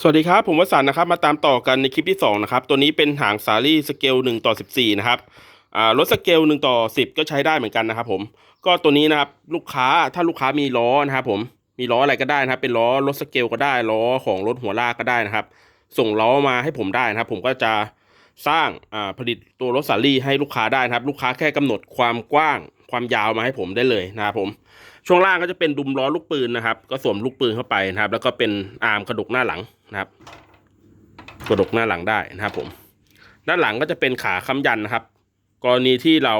สวัสดีครับ ผมวสันนะครับมาตามต่อกันในคลิปที่2นะครับตัวนี้เป็นหางสาลี่สเกล1ต่อ 14 นะครับรถสเกล1ต่อ 10 ก็ใช้ได้เหมือนกันนะครับผมก็ตัวนี้นะครับลูกค้าถ้าลูกค้ามีล้อนะครับผมมีล้ออะไรก็ได้นะครับ เป็นล้อรถสเกลก็ได้ล้อของรถหัวลากก็ได้นะครับ ส่งล้อมาให้ผมได้นะครับ ผมก็จะสร้างผลิตตัวรถสาลี่ให้ลูกค้าได้นะครับ ลูกค้าแค่กำหนดความกว้างความยาวมาให้ผมได้เลยนะครับผม ช่วงล่างก็จะเป็นดุมล้อลูกปืนนะครับ ก็สวมลูกปืนเข้าไปนะครับ แล้วก็เป็นอาร์มกระดกหน้าหลังนะครับกระดกหน้าหลังได้นะครับ ผม ด้านหลังก็จะเป็นขาค้ำยันนะครับ กรณีที่เรา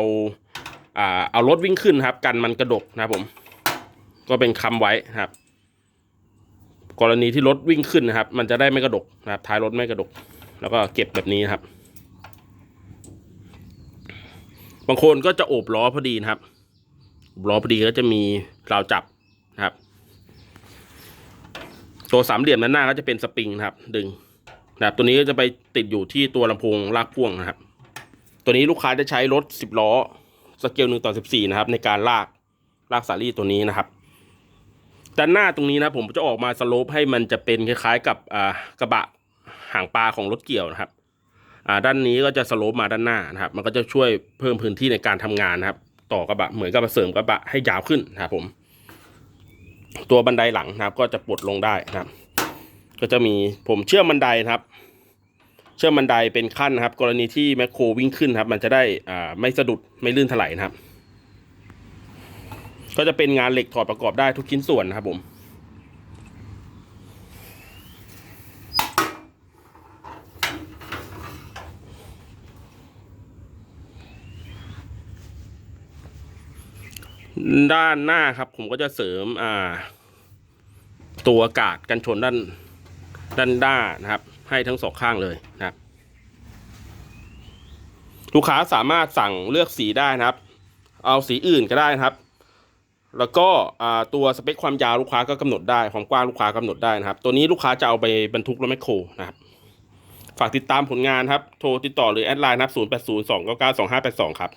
เอารถวิ่งขึ้นครับ กันมันกระดกนะครับผม ก็เป็นค้ำไว้นะครับ กรณีที่รถวิ่งขึ้นนะครับ มันจะได้ไม่กระดกนะครับ ท้ายรถไม่กระดก แล้วก็เก็บแบบนี้นะครับ บางคนก็จะโอบล้อพอดีนะครับ ล้อพอดีก็จะมีราวจับนะครับ ตัวสามเหลี่ยมด้านหน้าก็จะเป็นสปริงนะครับ ดึงนะครับตัวนี้ก็จะไปติดอยู่ที่ตัวลำโพงลากพ่วงนะครับ ตัวนี้ลูกค้าจะใช้รถสิบล้อสเกลหนึ่งต่อสิบสี่นะครับ ในการลากลากสาลี่ตัวนี้นะครับด้านหน้าตรงนี้นะผมจะออกมาสโลปให้มันจะเป็นคล้ายๆกับกระบะหางปลาของรถเกี่ยวนะครับด้านนี้ก็จะสโลปมาด้านหน้านะครับ มันก็จะช่วยเพิ่มพื้นที่ในการทำงานนะครับ ต่อกระบะเหมือนกับเสริมกระบะให้ยาวขึ้นนะครับผม ตัวบันไดหลังนะครับ ก็จะปลดลงได้นะครับ ก็จะมีผมเชื่อมบันไดนะครับ เชื่อมบันไดเป็นขั้นนะครับ กรณีที่แมคโครวิ่งขึ้นครับ มันจะได้อ่าไม่สะดุดไม่ลื่นถลายนะครับ ก็จะเป็นงานเหล็กถอดประกอบได้ทุกชิ้นส่วนนะครับผม ด้านหน้าครับ ผมก็จะเสริมอ่า ตัวกาศกันชนด้านด้านหน้านะครับ ให้ทั้งสองข้างเลยนะครับ ลูกค้าสามารถสั่งเลือกสีได้นะครับ เอาสีอื่นก็ได้นะครับ แล้วก็ตัวสเปคความยาวลูกค้าก็กำหนดได้ความกว้างลูกค้ากำหนดได้นะครับ ตัวนี้ลูกค้าจะเอาไปบรรทุกรถแมคโครนะครับ ฝากติดตามผลงานครับ โทรติดต่อหรือแอดไลน์นะครับ 0 8 0 2 9 9 2 5 8 2 ครับ